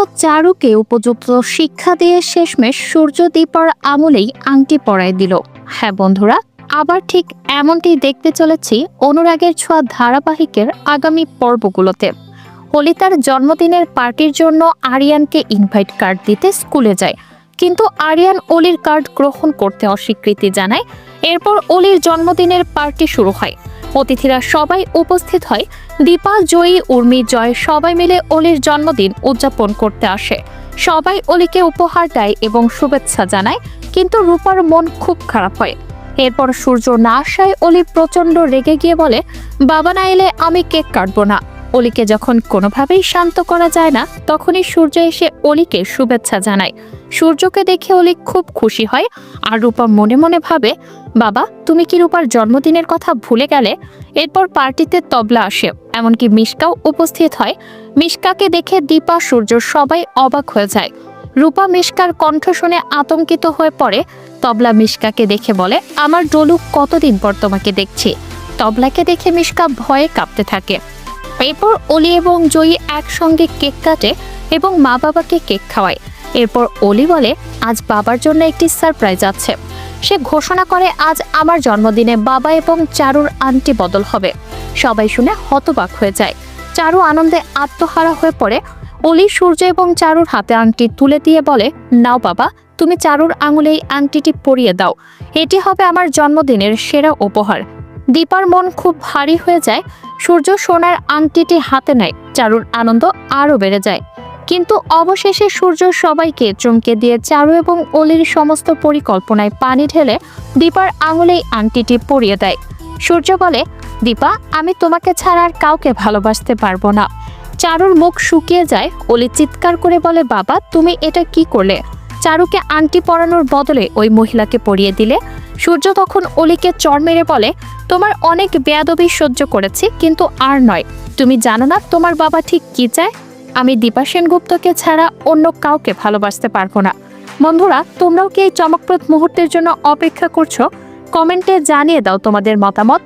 ও চারুকে উপযুক্ত শিক্ষা দিয়ে শেষমেশ সূর্য দীপার আমলেই আংটি পরায় দিল। হ্যাঁ বন্ধুরা, আবার ঠিক এমনটি দেখতে চলেছি অনুরাগের ছোঁয়া ধারাবাহিকের আগামী পর্বগুলোতে। হোলি তার জন্মদিনের পার্টির জন্য আরিয়ানকে ইনভাইট কার্ড দিতে স্কুলে যায়। কিন্তু আরিয়ান অলির কার্ড গ্রহণ করতে অস্বীকৃতি জানায়। এরপর অলির জন্মদিনের পার্টি শুরু হয়। অতিথিরা সবাই উপস্থিত হয়। দীপা, জয়ী, উর্মি, জয় সবাই মিলে অলির জন্মদিন উদযাপন করতে আসে। সবাই অলিকে উপহার দেয় এবং শুভেচ্ছা জানায়, কিন্তু রূপার মন খুব খারাপ হয়। এরপর সূর্য না আসায় অলি প্রচণ্ড রেগে গিয়ে বলে, বাবা না এলে আমি কেক কাটবো না। অলিকে যখন কোনোভাবেই শান্ত করা যায় না, তখনই সূর্য এসে অলিকে শুভেচ্ছা জানায়। সূর্যকে দেখে অলি খুব খুশি হয় আর রূপা মনে মনে ভাবে, বাবা, তুমি কি রূপার জন্মদিনের কথা ভুলে গেলে? এরপর পার্টিতে তবলা আসে। এমনকি মিশকাও উপস্থিত হয়। মিশকাকে দেখে দীপা, সূর্য সবাই অবাক হয়ে যায়। রূপা মিশকার কণ্ঠ শুনে আতঙ্কিত হয়ে পড়ে। তবলা মিশকাকে দেখে বলে, আমার ডলু কতদিন পর তোমাকে দেখছি? তবলাকে দেখে মিশকা ভয়ে কাঁপতে থাকে। এরপর অলি এবং জয়ী একসঙ্গে কেক কাটে এবং মা বাবাকে কেক খাওয়ায়। এরপর অলি বলে, আজ বাবার জন্য একটি সারপ্রাইজ আছে। সে ঘোষণা করে, আজ আমার জন্মদিনে বাবা এবং চারুর আন্টি বদল হবে। সবাই শুনে হতবাক হয়ে যায়। চারু আনন্দে আত্মহারা হয়ে পড়ে। অলি সূর্য এবং চারুর হাতে আংটি তুলে দিয়ে বলে, নাও বাবা, তুমি চারুর আঙুলে এই আংটিটি পরিয়ে দাও। এটি হবে আমার জন্মদিনের সেরা উপহার। দীপার মন খুব ভারী হয়ে যায়, সূর্য সোনার আংটিটি হাতে নেয়, চারুর আনন্দ আরও বেড়ে যায়। কিন্তু অবশেষে সূর্য সবাইকে চমকে দিয়ে চারু এবং অলির সমস্ত পরিকল্পনায় পানি ঢেলে দীপার আঙুলেই আংটিটি পরিয়ে দেয়। সূর্য বলে, দীপা, আমি তোমাকে ছাড়া আর কাউকে ভালোবাসতে পারব না। চারুর মুখ শুকিয়ে যায়, অলি চিৎকার করে বলে, বাবা, তুমি এটা কি করলে? চারুকে আংটি পরানোর বদলে ওই মহিলাকে পরিয়ে দিলে। সূর্য তখন অলিকে চর মেরে বলে তোমার অনেক বেয়াদবি সহ্য করেছি, কিন্তু আর নয়। তুমি জানো না তোমার বাবা ঠিক কি চায়? আমি দীপা সেনগুপ্তকে ছাড়া অন্য কাউকে ভালোবাসতে পারব না। বন্ধুরা, তোমরাও কি এই চমকপ্রদ মুহূর্তের জন্য অপেক্ষা করছ? কমেন্টে জানিয়ে দাও তোমাদের মতামত।